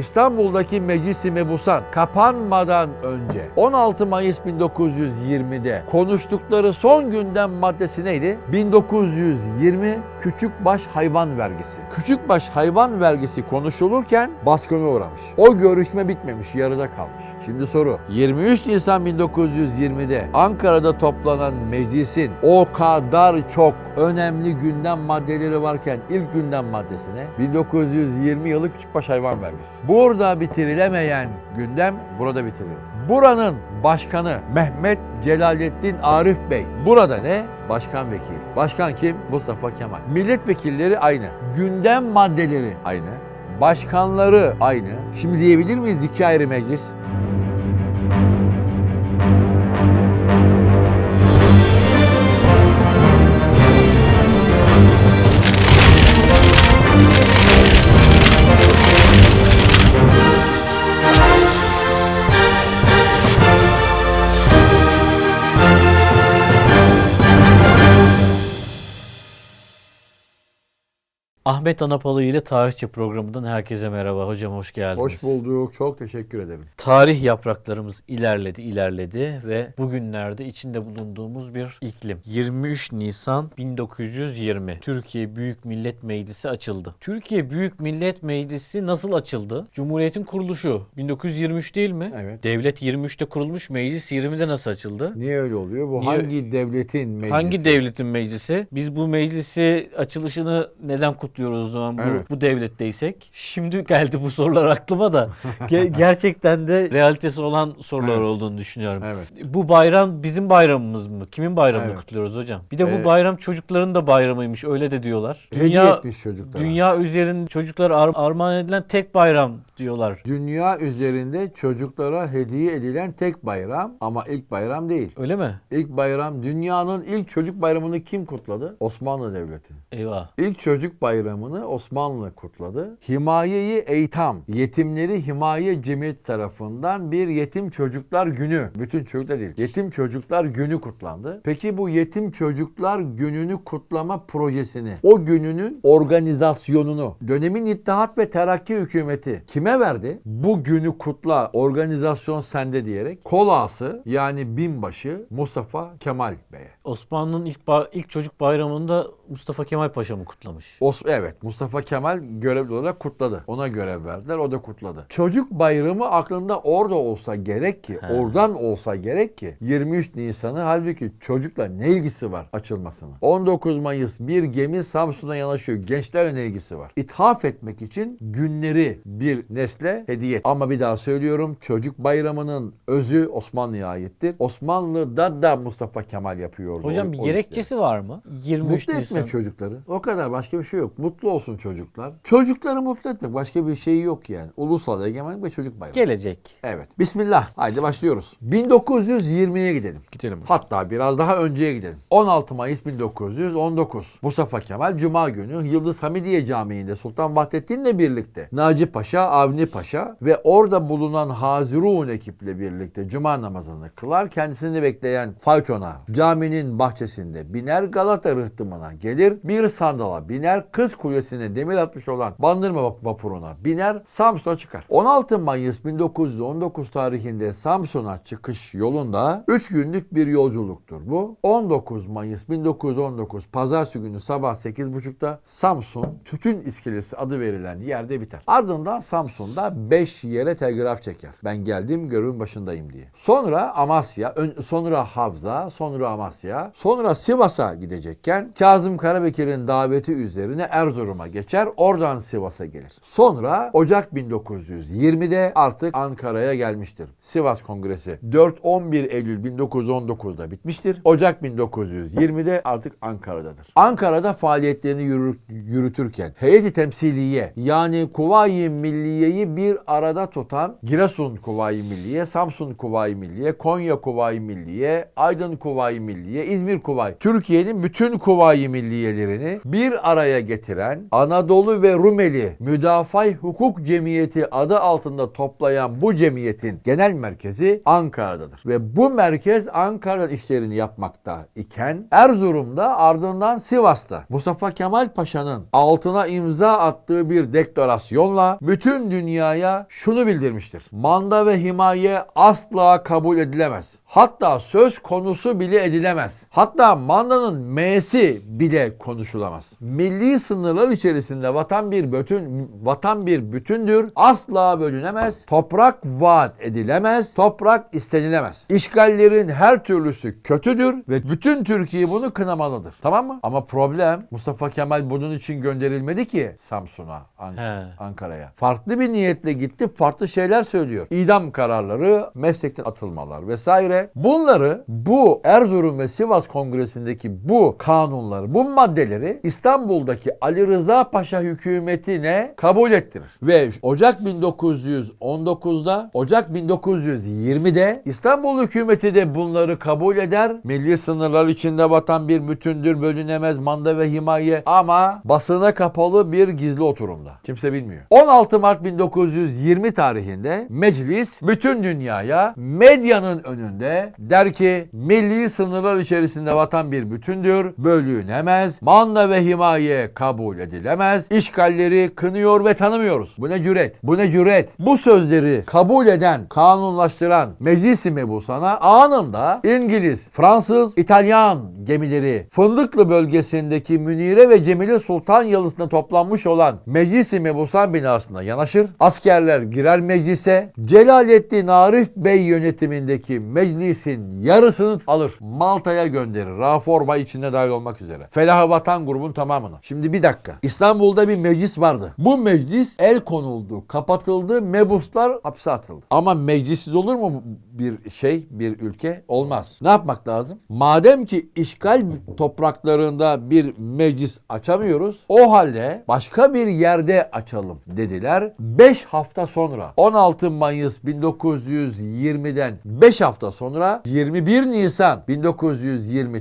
İstanbul'daki Meclis-i Mebusan kapanmadan önce 16 Mayıs 1920'de konuştukları son gündem maddesi neydi? 1920 Küçükbaş Hayvan Vergisi. Küçükbaş Hayvan Vergisi konuşulurken baskına uğramış. O görüşme bitmemiş, yarıda kalmış. Şimdi soru. 23 Nisan 1920'de Ankara'da toplanan meclisin o kadar çok önemli gündem maddeleri varken ilk gündem maddesi ne? 1920 yılı Küçükbaş Hayvan Vergisi. Burada bitirilemeyen gündem burada bitirildi. Buranın başkanı Mehmet Celalettin Arif Bey. Burada ne? Başkan vekili. Başkan kim? Mustafa Kemal. Milletvekilleri aynı. Gündem maddeleri aynı. Başkanları aynı. Şimdi diyebilir miyiz iki ayrı meclis? a Ahmet Anapalı ile Tarihçi programından herkese merhaba. Hocam hoş geldiniz. Hoş bulduk. Çok teşekkür ederim. Tarih yapraklarımız ilerledi, ilerledi ve bugünlerde içinde bulunduğumuz bir iklim. 23 Nisan 1920 Türkiye Büyük Millet Meclisi açıldı. Türkiye Büyük Millet Meclisi nasıl açıldı? Cumhuriyetin kuruluşu 1923 değil mi? Evet. Devlet 23'te kurulmuş, meclis 20'de nasıl açıldı? Niye öyle oluyor? Bu Niye- hangi devletin meclisi? Hangi devletin meclisi? Biz bu meclisi açılışını neden kutluyoruz o zaman bu, Evet. bu devletteysek? Şimdi geldi bu sorular aklıma da. Ge- gerçekten de realitesi olan sorular Evet. olduğunu düşünüyorum. Evet. Bu bayram bizim bayramımız mı? Kimin bayramını Evet. kutluyoruz hocam? Bir de bu Ee, bayram çocukların da bayramıymış öyle de diyorlar. Dünya çocuklara. dünya üzerinde çocuklar ar- armağan edilen tek bayram diyorlar. Dünya üzerinde çocuklara hediye edilen tek bayram ama ilk bayram değil. Öyle mi? İlk bayram dünyanın ilk çocuk bayramını kim kutladı? Osmanlı Devleti. Eyvah. İlk çocuk bayramını Osmanlı kutladı. Himayeyi Eytam, Yetimleri Himaye Cemiyeti tarafından bir yetim çocuklar günü, bütün çocuklar değil, yetim çocuklar günü kutlandı. Peki bu yetim çocuklar gününü kutlama projesini, o gününün organizasyonunu dönemin İttihat ve Terakki hükümeti kime verdi? Bu günü kutla, organizasyon sende diyerek kol ağası yani binbaşı Mustafa Kemal Bey'e. Osmanlı'nın ilk ba- ilk çocuk bayramında Mustafa Kemal Paşa mı kutlamış? Os evet Mustafa Kemal görevli olarak kutladı. Ona görev verdiler o da kutladı. Çocuk bayramı aklında orada olsa gerek ki, He. oradan olsa gerek ki 23 Nisan'ı halbuki çocukla ne ilgisi var açılmasının? 19 Mayıs bir gemi Samsun'a yanaşıyor. Gençlerle ne ilgisi var? İthaf etmek için günleri bir nesle hediye. et. Ama bir daha söylüyorum çocuk bayramının özü Osmanlı'ya aittir. Osmanlı'da da Mustafa Kemal yapıyor. Hocam o- bir o gerekçesi var mı? 23 Mutlu Nisan. çocukları. O kadar başka bir şey yok. Mutlu olsun çocuklar. Çocukları mutlu etmek başka bir şey yok yani. Ulusal egemenlik ve çocuk bayramı. Gelecek. Evet. Bismillah. Haydi başlıyoruz. 1920'ye gidelim. Gidelim. Hatta biraz daha önceye gidelim. 16 Mayıs 1919. Mustafa Kemal Cuma günü Yıldız Hamidiye Camii'nde Sultan Vahdettin'le birlikte Naci Paşa, Avni Paşa ve orada bulunan Hazirun ekiple birlikte Cuma namazını kılar. Kendisini bekleyen faytona caminin bahçesinde biner Galata rıhtımına gelir. Bir sandala biner. Kız Kulesi'ne demir atmış olan Bandırma vap- vapuruna biner. Samsun'a çıkar. 16 Mayıs 1919 tarihinde Samsun'a çıkış yolunda 3 günlük bir yolculuktur bu. 19 Mayıs 1919 Pazartesi günü sabah 8.30'da Samsun Tütün İskelesi adı verilen yerde biter. Ardından Samsun'da 5 yere telgraf çeker. Ben geldim görevin başındayım diye. Sonra Amasya, sonra Havza, sonra Amasya, sonra Sivas'a gidecekken Kazım Karabekir'in daveti üzerine Erzurum'a geçer. Oradan Sivas'a gelir. Sonra Ocak 1920'de artık Ankara'ya gelmiştir. Sivas Kongresi 4-11 Eylül 1919'da bitmiştir. Ocak 1920'de artık Ankara'dadır. Ankara'da faaliyetlerini yürü- yürütürken heyeti temsiliye yani Kuvayi Milliye'yi bir arada tutan Giresun Kuvayi Milliye, Samsun Kuvayi Milliye, Konya Kuvayi Milliye, Aydın Kuvayi Milliye, İzmir Kuvayi. Türkiye'nin bütün Kuvayi milliyelerini bir araya getiren Anadolu ve Rumeli Müdafaa Hukuk Cemiyeti adı altında toplayan bu cemiyetin genel merkezi Ankara'dadır. Ve bu merkez Ankara işlerini yapmakta iken Erzurum'da ardından Sivas'ta Mustafa Kemal Paşa'nın altına imza attığı bir deklarasyonla bütün dünyaya şunu bildirmiştir. Manda ve himaye asla kabul edilemez. Hatta söz konusu bile edilemez. Hatta mandanın M'si bile konuşulamaz. Milli sınırlar içerisinde vatan bir bütün vatan bir bütündür. Asla bölünemez. Toprak vaat edilemez. Toprak istenilemez. İşgallerin her türlüsü kötüdür ve bütün Türkiye bunu kınamalıdır. Tamam mı? Ama problem Mustafa Kemal bunun için gönderilmedi ki Samsun'a, An- He. Ankara'ya. Farklı bir niyetle gitti, farklı şeyler söylüyor. İdam kararları, meslekten atılmalar vesaire. Bunları bu Erzurum ve Sivas Kongresi'ndeki bu kanunları, bu maddeleri İstanbul'daki Ali Rıza Paşa hükümetine kabul ettirir. Ve Ocak 1919'da, Ocak 1920'de İstanbul hükümeti de bunları kabul eder. Milli sınırlar içinde vatan bir bütündür, bölünemez, manda ve himaye ama basına kapalı bir gizli oturumda. Kimse bilmiyor. 16 Mart 1920 tarihinde meclis bütün dünyaya medyanın önünde der ki milli sınırlar içerisinde vatan bir bütündür, bölünemez, manda ve himaye kabul edilemez, işgalleri kınıyor ve tanımıyoruz. Bu ne cüret? Bu ne cüret? Bu sözleri kabul eden, kanunlaştıran Meclis-i Mebusan'a anında İngiliz, Fransız, İtalyan gemileri Fındıklı bölgesindeki Münire ve Cemile Sultan yalısında toplanmış olan Meclis-i Mebusan binasına yanaşır. Askerler girer meclise. Celalettin Arif Bey yönetimindeki meclisin yarısını alır. Malta'ya gönderir. Rauf Orbay içinde dahil olmak üzere. Felah Vatan grubun tamamını. Şimdi bir dakika. İstanbul'da bir meclis vardı. Bu meclis el konuldu, kapatıldı, mebuslar hapse atıldı. Ama meclissiz olur mu bir şey, bir ülke? Olmaz. Ne yapmak lazım? Madem ki işgal topraklarında bir meclis açamıyoruz, o halde başka bir yerde açalım dediler. 5 hafta sonra 16 Mayıs 1920'den 5 hafta sonra 21 Nisan 1920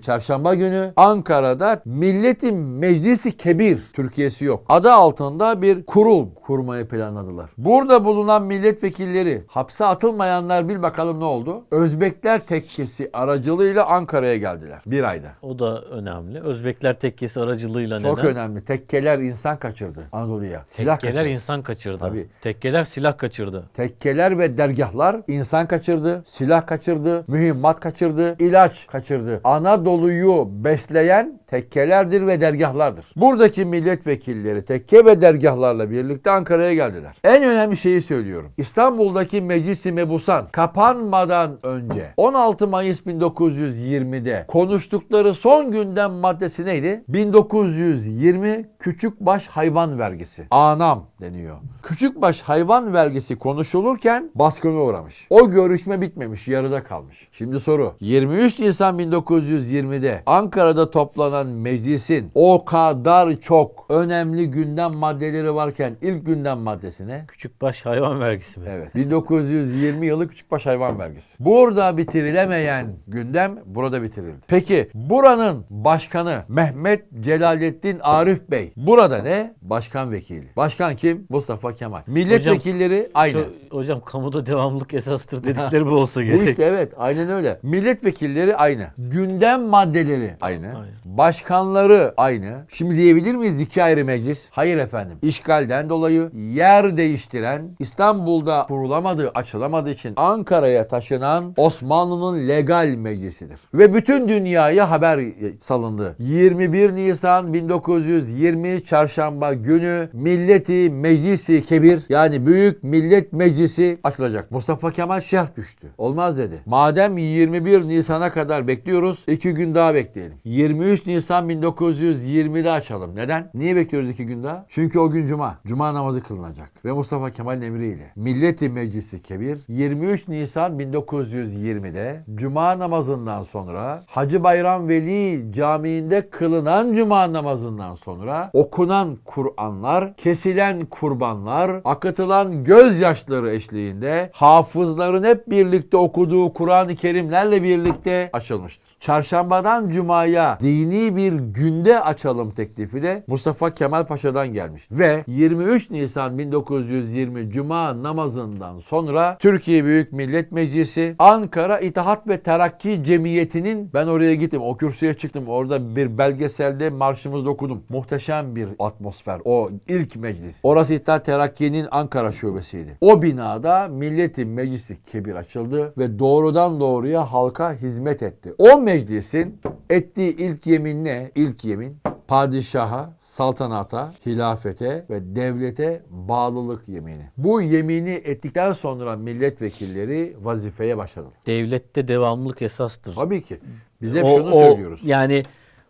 Çarşamba günü Ankara'da Milletin Meclisi Kebir Türkiye'si yok. Adı altında bir kurul kurmayı planladılar. Burada bulunan milletvekilleri hapse atılmayanlar bil bakalım ne oldu? Özbekler tekkesi aracılığıyla Ankara'ya geldiler. Bir ayda. O da önemli. Özbekler tekkesi aracılığıyla Çok neden? önemli. Tekkeler insan kaçırdı Anadolu'ya. Silah Tekkeler kaçırdı. insan kaçırdı. Tabii. Tekkeler silah kaçırdı. Tekkeler ve dergahlar insan kaçırdı, silah kaçırdı, mühimmat kaçırdı, ilaç kaçırdı. Anadolu'yu besleyen tekkelerdir ve dergahlardır. Buradaki milletvekilleri tekke ve dergahlarla birlikte Ankara'ya geldiler. En önemli şeyi söylüyorum. İstanbul'daki Meclis-i Mebusan kapanmadan önce 16 Mayıs 1920'de konuştukları son gündem maddesi neydi? 1920 Küçükbaş Hayvan Vergisi. Anam deniyor. Küçükbaş hayvan vergisi konuşulurken baskına uğramış. O görüşme bitmemiş, yarıda kalmış. Şimdi soru. 23 Nisan 1920'de Ankara'da toplanan meclisin o kadar çok önemli gündem maddeleri varken ilk gündem maddesine Küçükbaş hayvan vergisi mi? Evet. 1920 yılı Küçükbaş Hayvan Vergisi. Burada bitirilemeyen gündem burada bitirildi. Peki buranın başkanı Mehmet Celalettin Arif Bey. Burada ne? Başkan vekili. Başkan kim? Mustafa Kemal. Milletvekilleri aynı. Şu- hocam kamuda devamlılık esastır dedikleri bu olsa Bu gerek. işte evet aynen öyle. Milletvekilleri aynı. Gündem maddeleri aynı. Aynı. Başkanları aynı. Şimdi diyebilir miyiz iki ayrı meclis? Hayır efendim. İşgalden dolayı yer değiştiren İstanbul'da kurulamadığı, açılamadığı için Ankara'ya taşınan Osmanlı'nın legal meclisidir. Ve bütün dünyaya haber salındı. 21 Nisan 1920 Çarşamba günü Milleti Meclisi Kebir yani Büyük Millet Meclisi açılacak. Mustafa Kemal şerh düştü. Olmaz dedi. Madem 21 Nisan'a kadar bekliyoruz, iki gün daha bekleyelim. 23 Nisan 1920'de açalım. Neden? Niye bekliyoruz iki gün daha? Çünkü o gün Cuma. Cuma namazı kılınacak. Ve Mustafa Kemal'in emriyle. Milleti Meclisi Kebir 23 Nisan 1920'de Cuma namazından sonra Hacı Bayram Veli Camii'nde kılınan Cuma namazından sonra okunan Kur'anlar, kesilen kurbanlar, akıtılan gözyaşları eşliğinde hafızların hep birlikte okuduğu Kur'an-ı Kerimlerle birlikte açılmıştır. Çarşambadan cumaya dini bir günde açalım teklifiyle Mustafa Kemal Paşa'dan gelmiş. Ve 23 Nisan 1920 Cuma namazından sonra Türkiye Büyük Millet Meclisi Ankara İttihat ve Terakki Cemiyeti'nin ben oraya gittim. O kürsüye çıktım. Orada bir belgeselde marşımızda okudum. Muhteşem bir atmosfer. O ilk meclis. Orası İttihat Terakki'nin Ankara şubesiydi. O binada Milletin Meclisi Kebir açıldı ve doğrudan doğruya halka hizmet etti. O meclisin ettiği ilk yemin ne? İlk yemin padişaha, saltanata, hilafete ve devlete bağlılık yemini. Bu yemini ettikten sonra milletvekilleri vazifeye başladılar. Devlette devamlılık esastır. Tabii ki. Biz hep O- şunu o- söylüyoruz. Yani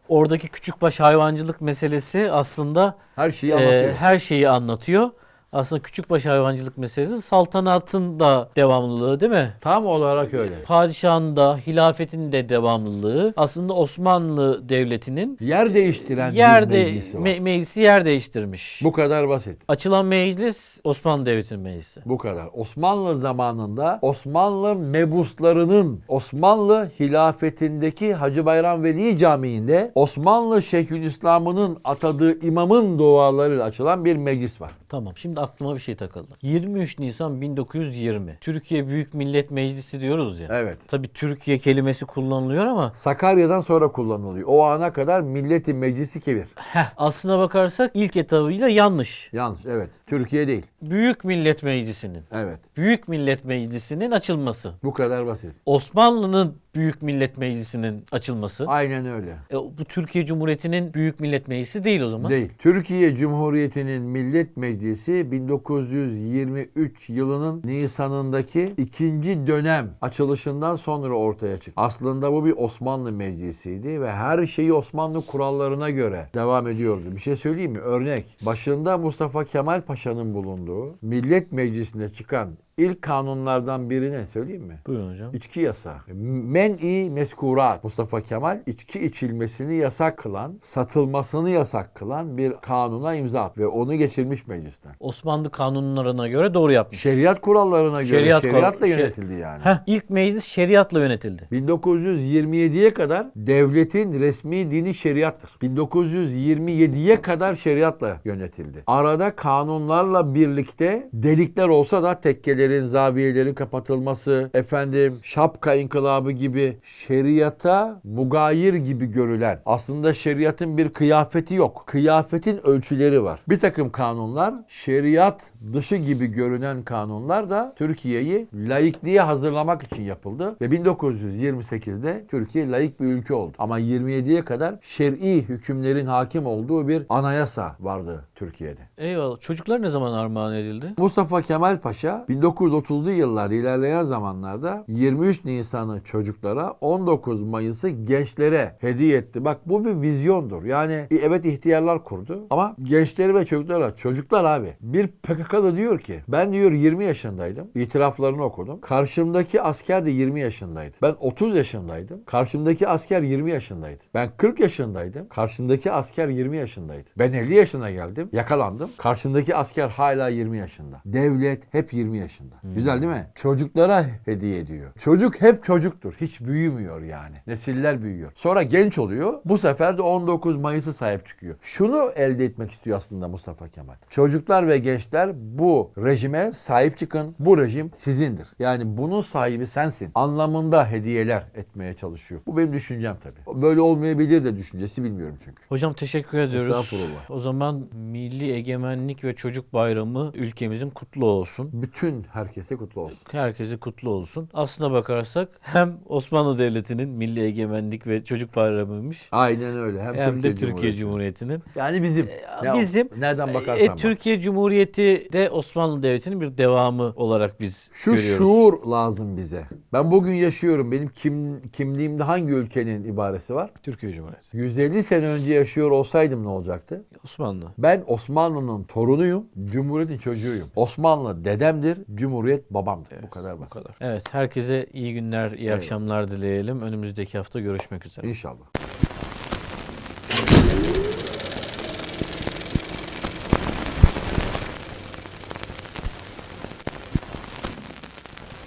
oradaki küçükbaş hayvancılık meselesi aslında Her şeyi e, anlatıyor. her şeyi anlatıyor. Aslında küçükbaş hayvancılık meselesi saltanatın da devamlılığı değil mi? Tam olarak öyle. Padişahın da hilafetin de devamlılığı aslında Osmanlı Devleti'nin Yer değiştiren bir yerde meclisi var. me- meclisi yer değiştirmiş. Bu kadar basit. Açılan meclis Osmanlı Devleti'nin meclisi. Bu kadar. Osmanlı zamanında Osmanlı mebuslarının Osmanlı hilafetindeki Hacı Bayram Veli Camii'nde Osmanlı Şeyhülislam'ının atadığı imamın dualarıyla açılan bir meclis var. Tamam şimdi aklıma bir şey takıldı. 23 Nisan 1920. Türkiye Büyük Millet Meclisi diyoruz ya. Evet. Tabii Türkiye kelimesi kullanılıyor ama Sakarya'dan sonra kullanılıyor. O ana kadar Milleti Meclisi Kebir. heh, aslına bakarsak ilk etabıyla yanlış. Yanlış evet. Türkiye değil. Büyük Millet Meclisi'nin Evet. Büyük Millet Meclisi'nin açılması. Bu kadar basit. Osmanlı'nın Büyük Millet Meclisi'nin açılması. Aynen öyle. E, bu Türkiye Cumhuriyeti'nin Büyük Millet Meclisi değil o zaman. Değil. Türkiye Cumhuriyeti'nin Millet Meclisi 1923 yılının Nisan'ındaki ikinci dönem açılışından sonra ortaya çıktı. Aslında bu bir Osmanlı meclisiydi ve her şeyi Osmanlı kurallarına göre devam ediyordu. Bir şey söyleyeyim mi? Örnek. Başında Mustafa Kemal Paşa'nın bulunduğu Millet Meclisi'nde çıkan ilk kanunlardan birine söyleyeyim mi? Buyurun hocam. İçki yasağı. Men-i meskurat. Mustafa Kemal içki içilmesini yasak kılan, satılmasını yasak kılan bir kanuna imza attı ve onu geçirmiş meclisten. Osmanlı kanunlarına göre doğru yapmış. Şeriat kurallarına göre Şeriat şeriatla yönetildi yani. Heh, ilk meclis şeriatla yönetildi. 1927'ye kadar devletin resmi dini şeriattır. 1927'ye kadar şeriatla yönetildi. Arada kanunlarla birlikte delikler olsa da tekkelerin, zaviyelerin kapatılması, efendim şapka inkılabı gibi şeriata mugayir gibi görülen aslında şeriatın bir kıyafeti yok. Kıyafetin ölçüleri var. Bir takım kanunlar şeriat dışı gibi görünen kanunlar da Türkiye'yi laikliğe hazırlamak için yapıldı ve 1928'de Türkiye laik bir ülke oldu. Ama 27'ye kadar şer'i hükümlerin hakim olduğu bir anayasa vardı Türkiye'de. Eyvallah. Çocuklar ne zaman armağan edildi? Mustafa Kemal Paşa 1930'lu yıllar ilerleyen zamanlarda 23 Nisan'ı çocuklara 19 Mayıs'ı gençlere hediye etti. Bak bu bir vizyondur. Yani evet ihtiyarlar kurdu ama gençleri ve çocuklara çocuklar abi bir PKK'lı diyor ki ben diyor 20 yaşındaydım. İtiraflarını okudum. Karşımdaki asker de 20 yaşındaydı. Ben 30 yaşındaydım. Karşımdaki asker 20 yaşındaydı. Ben 40 yaşındaydım. Karşımdaki asker 20 yaşındaydı. Ben 50 yaşına geldim. Yakalandım. Karşımdaki asker hala 20 yaşında. Devlet hep 20 yaşında. Güzel değil mi? Çocuklara hediye ediyor. Çocuk hep çocuktur. Hiç büyümüyor yani. Nesiller büyüyor. Sonra genç oluyor. Bu sefer de 19 Mayıs'ı sahip çıkıyor. Şunu elde etmek istiyor aslında Mustafa Kemal. Çocuklar ve gençler bu rejime sahip çıkın. Bu rejim sizindir. Yani bunun sahibi sensin. Anlamında hediyeler etmeye çalışıyor. Bu benim düşüncem tabii. Böyle olmayabilir de düşüncesi bilmiyorum çünkü. Hocam teşekkür ediyoruz. Estağfurullah. O zaman Milli Egemenlik ve Çocuk Bayramı ülkemizin kutlu olsun. Bütün herkese kutlu olsun. Herkese kutlu olsun. Aslına bakarsak hem Osmanlı Devleti'nin Milli Egemenlik ve Çocuk Bayramıymış Aynen öyle. Hem, hem, Türkiye de Türkiye Cumhuriyeti. Cumhuriyeti'nin. Yani bizim. Ne- bizim nereden E, bakarsan bak. Türkiye Cumhuriyeti de Osmanlı Devleti'nin bir devamı olarak biz Şu görüyoruz. şuur lazım bize. Ben bugün yaşıyorum. Benim kim, kimliğimde hangi ülkenin ibaresi var? Türkiye Cumhuriyeti. 150 sene önce yaşıyor olsaydım ne olacaktı? Osmanlı. Ben Osmanlı'nın torunuyum, Cumhuriyet'in çocuğuyum. Osmanlı dedemdir, Cumhuriyet babamdır. Bu kadar basit. Bu kadar. Evet herkese iyi günler, iyi Evet. akşamlar dileyelim. Önümüzdeki hafta görüşmek üzere. İnşallah.